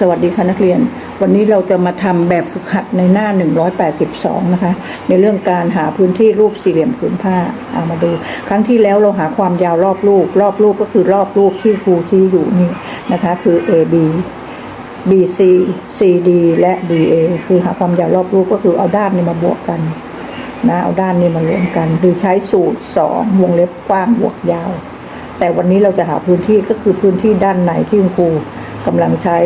สวัสดีค่ะนักเรียน วันนี้เราจะมาทำแบบฝึกหัดในหน้า 182 นะคะ ในเรื่องการหาพื้นที่รูปสี่เหลี่ยมผืนผ้าเอามาดู ครั้งที่แล้วเราหาความยาวรอบรูป รอบรูปก็คือรอบรูปที่ครูชี้อยู่นี่นะคะ คือ AB BC CD และ DA คือหาความยาวรอบรูปก็คือเอาด้านนี้มาบวกกันนะเอาด้านนี้มารวมกันหรือใช้สูตร 2 วงเล็บกว้างบวกยาว แต่วันนี้เราจะหาพื้นที่ก็คือพื้นที่ด้านในที่ครู กำลังใช้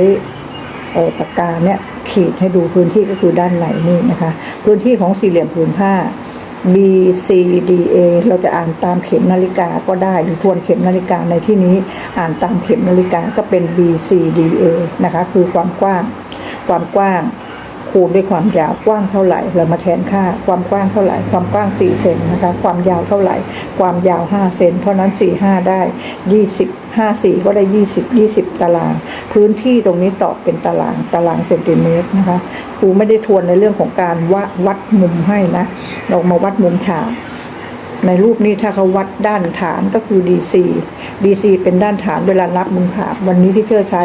ปากกาเนี่ยขีดให้ดูพื้นที่ก็คือด้านในนี่นะคะ พื้นที่ของสี่เหลี่ยมผืนผ้า B C D A เราจะอ่านตามเข็มนาฬิกาก็ได้หรือทวนเข็มนาฬิกาในที่นี้อ่านตามเข็มนาฬิกาก็เป็น B C D A นะคะคือความกว้าง ความกว้างคูณด้วยความยาวกว้างเท่าไหร่ เรามาแทนค่าความกว้างเท่าไหร่ ความกว้าง 4 เซนนะคะ ความยาวเท่าไหร่ ความยาว 5 เซนเพราะฉะนั้น 4 5 ได้ 20 5 4 ก็ได้ 20 20 ตาราง พื้นที่ตรงนี้ตอบเป็นตารางตารางเซนติเมตรนะคะครูไม่ได้ทวนในเรื่องของการวัดวัดมุมให้นะเรามาวัดมุมฉากในรูปนี้ถ้าเขาวัดด้านฐานก็คือ DC DC เป็นด้านฐานเวลานับมุมฉากวันนี้ที่เชื่อใช้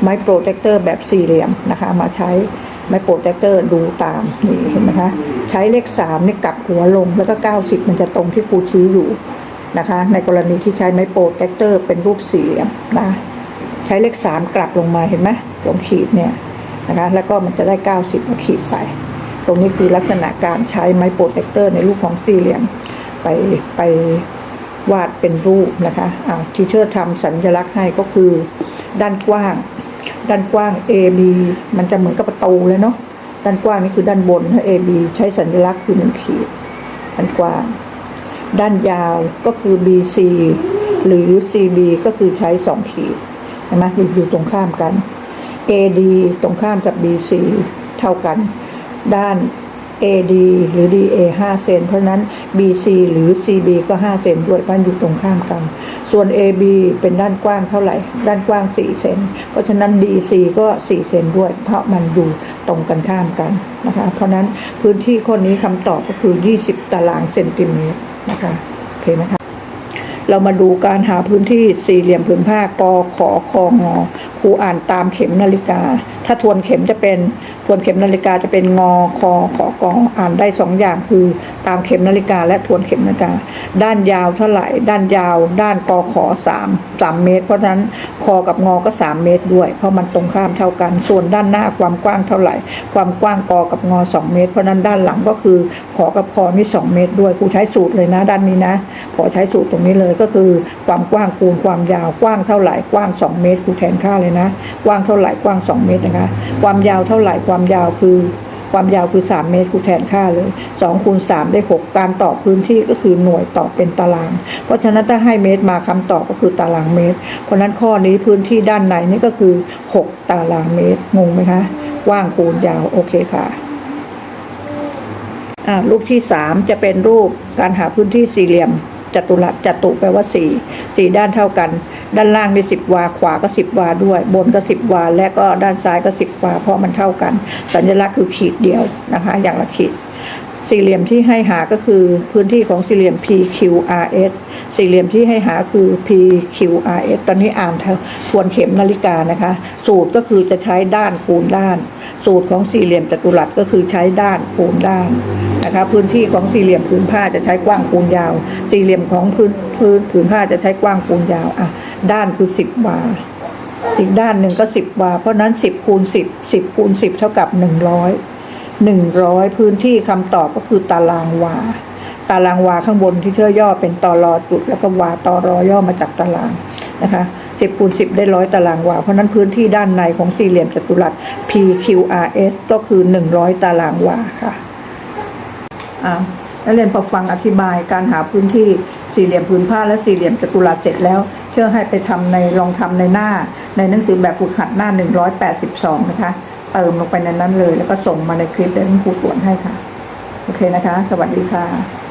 ไม้โปรเทคเตอร์แบบสี่เหลี่ยมนะคะ มาใช้ไม้โปรเทคเตอร์ดูตามนี่เห็นไหมคะใช้เลขสามนี่กลับหัวลงแล้วก็ 90 มันจะตรงที่ครูชี้อยู่นะคะ ในกรณีที่ใช้ไม้โปรเทคเตอร์เป็นรูปสี่เหลี่ยมนะ ช้เลขสามกลับลงมาเห็นไหมตรงขีดเนี่ยนะคะแล้วก็มันจะได้ 90มาขีดไป ตรงนี้คือลักษณะการใช้ไม้โปรเทคเตอร์ในรูปของสี่เหลี่ยมไปไปวาดเป็นรูปนะคะอ่าทีเชอร์ทำสัญลักษณ์ให้ก็คือด้านกว้าง ด้านกว้าง AB มันจะเหมือนกับประตูเลยเนาะด้านกว้างนี่คือด้านบนถ้า AB ใช้สัญลักษณ์คือหนึ่งขีดด้านกว้าง ด้านยาวก็คือ BC หรือ CB ก็คือใช้สองขีด ห็นไหมอยู่ตรงข้ามกัน AD ตรงข้ามกับ BC เท่ากัน ด้าน AD หรือ DA 5 เซน เพราะนั้น BC หรือ CB ก็ 5 เซนด้วยบ้านอยู่ตรงข้ามกัน ส่วน AB เป็นด้านกว้างเท่าไหร่ ด้านกว้าง 4 เซน เพราะฉะนั้น DC ก็ 4 เซนด้วย เพราะมันอยู่ตรงกันข้ามกันนะคะ เพราะนั้นพื้นที่ข้อนี้คำตอบก็คือ 20 ตารางเซนติเมตรนะคะ โอเคนะคะ เรามาดูการหาพื้นที่สี่เหลี่ยมผืนผ้ากอขอคองอครูอ่านตามเข็มนาฬิกา ถ้าทวนเข็มจะเป็น วนเข็มนาฬิกาจะเป็นงอคอขอกออ่านได้สองอย่างคือ ตามเข็มนาฬิกาและทวนเข็มนาฬิกา ด้านยาวเท่าไหร่ ด้านยาว ด้านกอขอสามสามเมตร เพราะฉะนั้นคอกับงอก็สามเมตรด้วย เพราะมันตรงข้ามเท่ากัน ส่วนด้านหน้าความกว้างเท่าไหร่ ความกว้างกอกับงอสองเมตร เพราะนั้นด้านหลังก็คือขอกับคอนี่สองเมตรด้วยครูใช้สูตรเลยนะด้านนี้นะขอใช้สูตรตรงนี้เลยก็คือ ความกว้างคูณความยาวกว้างเท่าไหร่กว้าง2เมตรครูแทนค่าเลยนะ กว้างเท่าไหร่กว้าง2เมตรนะคะ ความยาวเท่าไหร่ความความยาวคือ ความยาวคือ 3 เมตรครูแทนค่าเลย2คูณ3ได้ 6 การตอบพื้นที่ก็คือหน่วยตอบเป็นตาราง เพราะฉะนั้นถ้าให้เมตรมาคำตอบก็คือตารางเมตร เพราะนั้นข้อนี้พื้นที่ด้านในนี่ก็คือ 6 ตารางเมตร งงไหมคะกว้างคูณยาวโอเคค่ะอ่ารูปที่สามจะเป็นรูปการหาพื้นที่สี่เหลี่ยมจัตุรัสจัตุแปลว่าสี่สี่ด้านเท่ากัน ด้านล่างมีสิบวา ขวาก็สิบวาด้วย บนก็สิบวา และก็ด้านซ้ายก็สิบวา เพราะมันเท่ากัน สัญลักษณ์คือขีดเดียวนะคะ อย่างละขีด สี่เหลี่ยมที่ให้หาก็คือพื้นที่ของสี่เหลี่ยม PQRS สี่เหลี่ยมที่ให้หาคือ PQRS ตอนนี้อ่านทวนเข็มนาฬิกานะคะ สูตรก็คือจะใช้ด้านคูณด้าน สูตรของสี่เหลี่ยมจัตุรัสก็คือใช้ด้านคูณด้าน นะคะพื้นที่ของสี่เหลี่ยมผืนผ้าจะใช้กว้างคูณยาว สี่เหลี่ยมของพื้นพื้นผืนผ้าจะใช้กว้างคูณยาวอะด้านคือสิบวา อีกด้านหนึ่งก็สิบวา เพราะนั้นสิบคูณสิบสิบคูณสิบเท่ากับหนึ่งร้อยหนึ่งร้อยพื้นที่คำตอบก็คือตารางวา ตารางวาข้างบนที่เชื่อย่อเป็นตอรอจุด แล้วก็วาตอรอย่อมาจากตารางนะคะสิบคูณสิบได้ร้อยตารางวา เพราะนั้นพื้นที่ด้านในของสี่เหลี่ยมจัตุรัส PQRS ก็คือหนึ่งร้อยตารางวาค่ะ อ่านักเรียนพอฟังอธิบายการหาพื้นที่สี่เหลี่ยมผืนผ้าและสี่เหลี่ยมจัตุรัสเสร็จแล้ว เชื่อให้ไปทำในลองทำในหน้า ในหนังสือแบบฝึกหัดหน้า 182 นะคะ เติมลงไปในนั้นเลย แล้วก็ส่งมาในคลิปเดี๋ยวครูตรวจให้ค่ะ โอเคนะคะ สวัสดีค่ะ